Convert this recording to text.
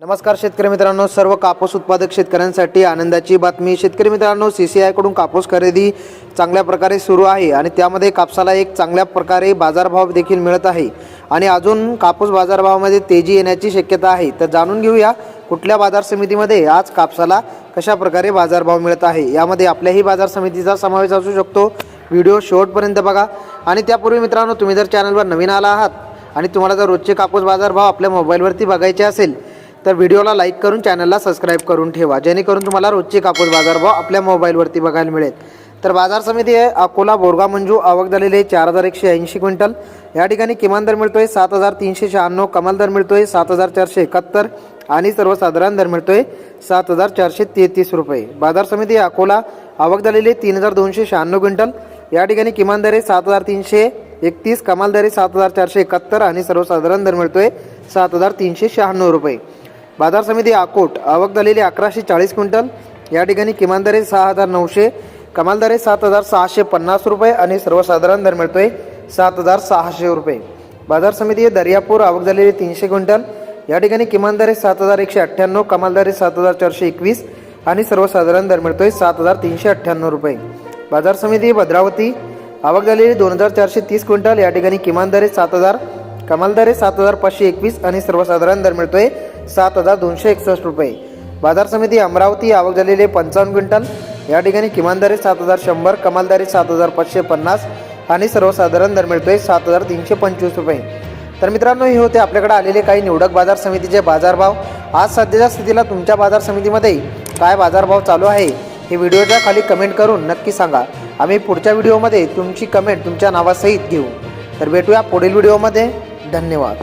नमस्कार शेतकरी मित्रांनो सर्व कापूस उत्पादक शेतकऱ्यांसाठी आनंदाची बातमी. शेतकरी मित्रांनो सी सी आयकडून कापूस खरेदी चांगल्या प्रकारे सुरू आहे आणि त्यामध्ये कापसाला एक चांगल्या प्रकारे बाजारभाव देखील मिळत आहे. आणि अजून कापूस बाजारभावामध्ये तेजी येण्याची शक्यता आहे. तर जाणून घेऊया कुठल्या बाजार समितीमध्ये आज कापसाला कशा प्रकारे बाजारभाव मिळत आहे. यामध्ये आपल्याही बाजार समितीचा समावेश असू शकतो. व्हिडिओ शेवटपर्यंत बघा. आणि त्यापूर्वी मित्रांनो तुम्ही जर चॅनलवर नवीन आला आहात आणि तुम्हाला जर रोजचे कापूस बाजारभाव आपल्या मोबाईलवरती बघायचे असेल तर व्हिडिओला लाईक करून चॅनलला सबस्क्राईब करून ठेवा. जेणेकरून तुम्हाला रोजचे कापूस बाजारभाव आपल्या मोबाईलवरती बघायला मिळेल. तर बाजार समिती आहे अकोला बोरगा मंजू आवक झालेली आहे चार हजार एकशे ऐंशी क्विंटल. या ठिकाणी किमान दर मिळतोय सात हजार तीनशे शहाण्णव कमाल दर मिळतोय सात हजार चारशे एकाहत्तर आणि सर्वसाधारण दर मिळतोय सात हजार चारशे तेहतीस रुपये. बाजार समिती अकोला आवक झालेली आहे तीन हजार दोनशे शहाण्णव क्विंटल. या ठिकाणी किमान दर आहे सात हजार तीनशे एकतीस कमाल दर आहे सात हजार चारशे एकाहत्तर आणि सर्वसाधारण दर मिळतोय सात हजार तीनशे शहाण्णव रुपये. बाजार समिती आकोट आवक झालेली अकराशे चाळीस क्विंटल. या ठिकाणी किमान दरे सहा हजार नऊशे कमाल दरे सात हजार सहाशे पन्नास रुपये आणि सर्वसाधारण दर मिळतोय सात हजार सहाशे रुपये. बाजार समिती दर्यापूर आवक झालेली तीनशे क्विंटल. या ठिकाणी किमान दरे सात हजार एकशे अठ्ठ्याण्णव कमाल दरे सात हजार चारशे एकवीस आणि सर्वसाधारण दर मिळतोय सात हजार तीनशे अठ्ठ्याण्णव रुपये. बाजार समिती भद्रावती आवक झालेली दोन हजार चारशे तीस क्विंटल. या ठिकाणी किमान दरे सात हजार कमाल दरे सात हजार पाचशे एकवीस आणि सर्वसाधारण दर मिळतोय सात हजार दोनशे एकसष्ट रुपये. बाजार समिती अमरावती आवक झालेले पंचावन्न क्विंटल. या ठिकाणी किमान सात हजार शंभर कमाल सात हजार पाचशे पन्नास आणि सर्वसाधारण दर मिळतोय सात हजार तीनशे पंचवीस रुपये. तर मित्रांनो हे होते आपल्याकडे आलेले काही निवडक बाजार समितीचे बाजारभाव. आज सध्याच्या स्थितीला तुमच्या बाजार समितीमध्ये काय बाजारभाव चालू आहे हे व्हिडिओच्या खाली कमेंट करून नक्की सांगा. आम्ही पुढच्या व्हिडिओमध्ये तुमची कमेंट तुमच्या नावासहित घेऊ. तर भेटूया पुढील व्हिडिओमध्ये. धन्यवाद.